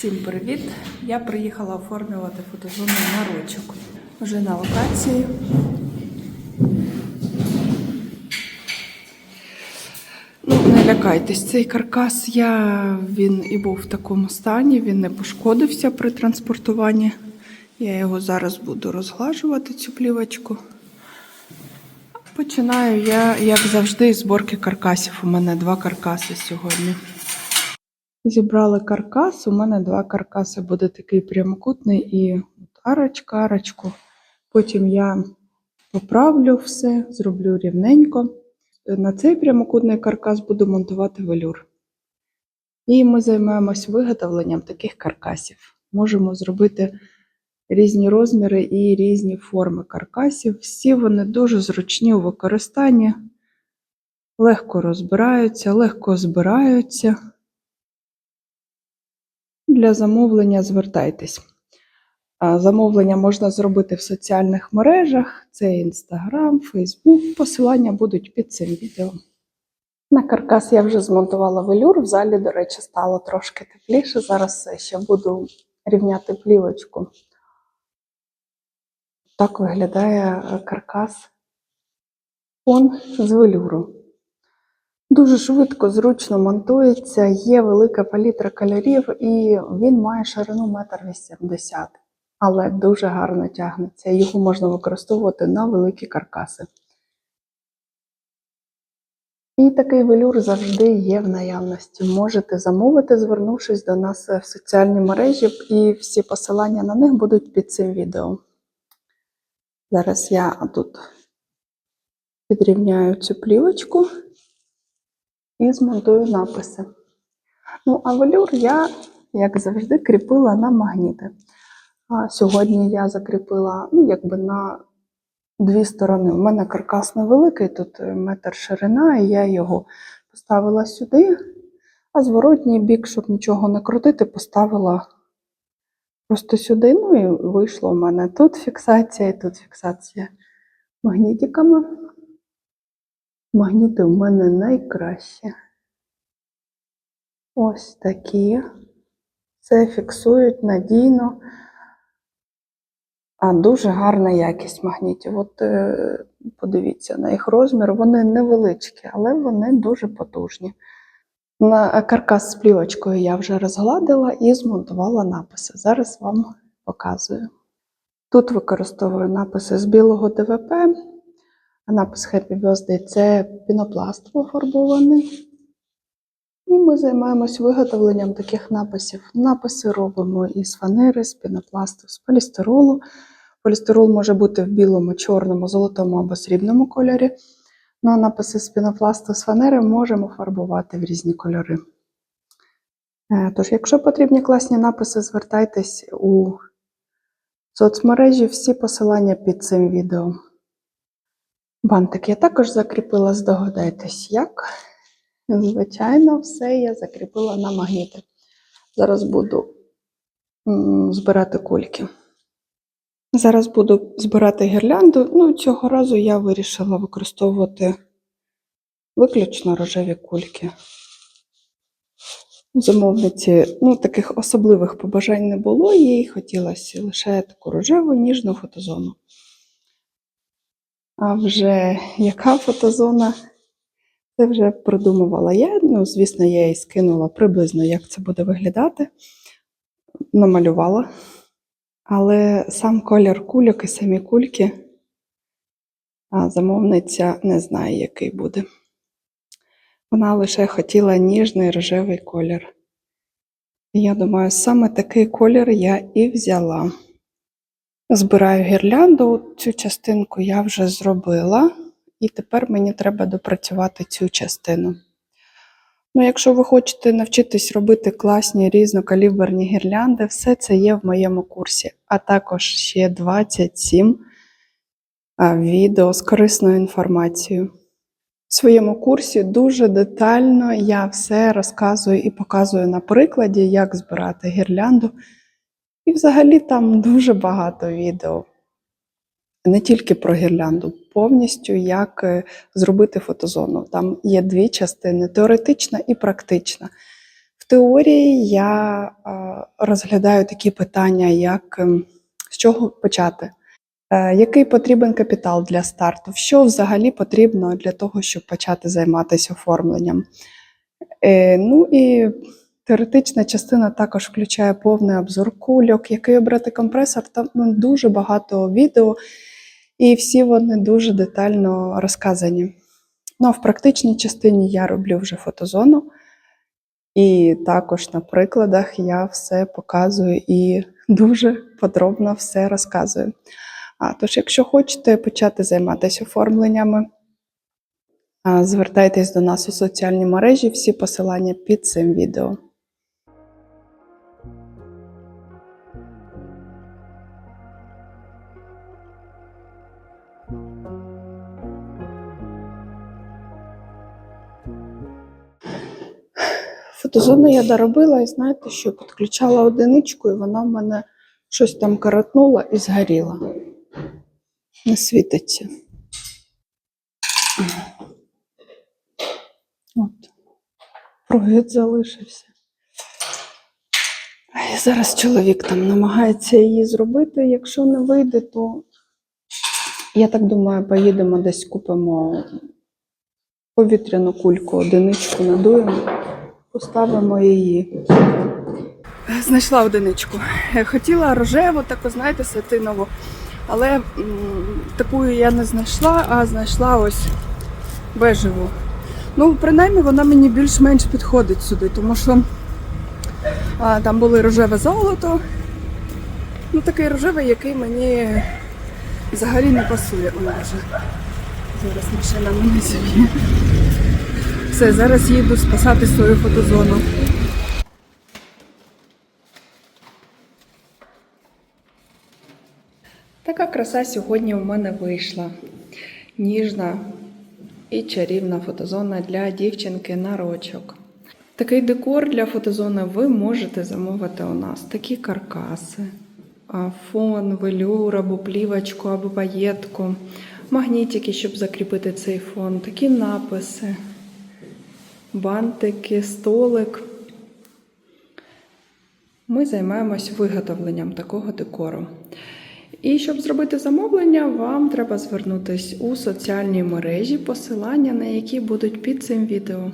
Всім привіт! Я приїхала оформлювати фотозону на ручок. Вже на локації. Ну, не лякайтесь, цей каркас я він і був в такому стані, він не пошкодився при транспортуванні. Я його зараз буду розглажувати, цю плівочку. Починаю я, як завжди, з зборки каркасів. У мене два каркаси сьогодні. Зібрали каркас. У мене два каркаси буде такий прямокутний і арочка, арочку. Потім я поправлю все, зроблю рівненько. На цей прямокутний каркас буду монтувати велюр. І ми займаємось виготовленням таких каркасів. Можемо зробити різні розміри і різні форми каркасів. Всі вони дуже зручні у використанні, легко розбираються, легко збираються. Для замовлення звертайтесь. Замовлення можна зробити в соціальних мережах: це Instagram, Facebook. Посилання будуть під цим відео. На каркас я вже змонтувала велюр. В залі, до речі, стало трошки тепліше. Зараз ще буду рівняти плівочку. Так виглядає каркас фон з велюру. Дуже швидко, зручно монтується, є велика палітра кольорів, і він має ширину 1,80 м, але дуже гарно тягнеться. Його можна використовувати на великі каркаси. І такий велюр завжди є в наявності. Можете замовити, звернувшись до нас в соціальні мережі, і всі посилання на них будуть під цим відео. Зараз я тут підрівняю цю плівочку і змонтую написи. Ну, а велюр я, як завжди, кріпила на магніти. А сьогодні я закріпила ну, якби на дві сторони. У мене каркас невеликий, тут метр ширина, і я його поставила сюди, а зворотній бік, щоб нічого не крутити, поставила просто сюди. Ну і вийшло у мене тут фіксація, і тут фіксація магнітиками. Магніти у мене найкраще. Ось такі. Це фіксують надійно, а дуже гарна якість магнітів. От е, подивіться на їх розмір, вони невеличкі, але вони дуже потужні. На каркас з плівочкою я вже розгладила і змонтувала написи. Зараз вам показую. Тут використовую написи з білого ДВП. А напис Happy Birthday це пінопласт пофарбований. І ми займаємось виготовленням таких написів. Написи робимо із фанери, з пінопласту, з полістиролу. Полістирол може бути в білому, чорному, золотому або срібному кольорі. Ну а написи з пінопласту з фанери можемо фарбувати в різні кольори. Е, Тож, якщо потрібні класні написи, звертайтесь у соцмережі, всі посилання під цим відео. Бантик я також закріпила, здогадайтесь, як. Звичайно, все я закріпила на магніти. Зараз буду збирати кульки. Зараз буду збирати гірлянду. Ну, цього разу я вирішила використовувати виключно рожеві кульки. У Замовниці ну, таких особливих побажань не було, їй хотілося лише таку рожеву ніжну фотозону. А вже яка фотозона? Це вже продумувала я. Ну, звісно, я їй скинула приблизно, як це буде виглядати. Намалювала. Але сам колір кульок і самі кульки а замовниця не знає, який буде. Вона лише хотіла ніжний рожевий колір. І я думаю, саме такий колір я і взяла. Збираю гірлянду, цю частинку я вже зробила, і тепер мені треба допрацювати цю частину. Ну, якщо ви хочете навчитись робити класні різнокаліберні гірлянди, все це є в моєму курсі, а також ще 27 відео з корисною інформацією. В своєму курсі дуже детально я все розказую і показую на прикладі, як збирати гірлянду. І взагалі там дуже багато відео. Не тільки про гірлянду, повністю як е, зробити фотозону. Там є дві частини: теоретична і практична. В теорії я е, розглядаю такі питання, як ем, з чого почати, Е, який потрібен капітал для старту, що взагалі потрібно для того, щоб почати займатися оформленням. Ну і теоретична частина також включає повний обзор кульок, який обрати компресор. Там ну, дуже багато відео, і всі вони дуже детально розказані. Ну, а в практичній частині я роблю вже фотозону. І також на прикладах я все показую і дуже подробно все розказую. А тож, якщо хочете почати займатися оформленнями, звертайтесь до нас у соціальні мережі, всі посилання під цим відео. Фотозону я доробила і знаєте, що підключала одиничку, і вона в мене щось там коротнула і згоріла. Не світиться. От. Прогид залишився. Ай, Зараз чоловік там намагається її зробити. Якщо не вийде, то я так думаю, поїдемо десь купимо повітряну кульку, одиничку надуємо, поставимо її. Знайшла одиничку. Е, Хотіла рожеву, таку, знаєте, сатинову, але м, таку я не знайшла, а знайшла ось бежеву. Ну, принаймні, вона мені більш-менш підходить сюди, тому що а, там були рожеве золото. Ну, такий рожевий, який мені взагалі не пасує. Ой, Боже. Зараз машина мене зіб'є. Все, зараз їду спасати свою фотозону. Така краса сьогодні у мене вийшла. Ніжна і чарівна фотозона для дівчинки на рочок. Такий декор для фотозони ви можете замовити у нас. Такі каркаси, фон, велюр або плівочку, або паєтку, магнітики, щоб закріпити цей фон, такі написи, бантики, столик. Ми займаємось виготовленням такого декору. І щоб зробити замовлення, вам треба звернутися у соціальні мережі, посилання на які будуть під цим відео.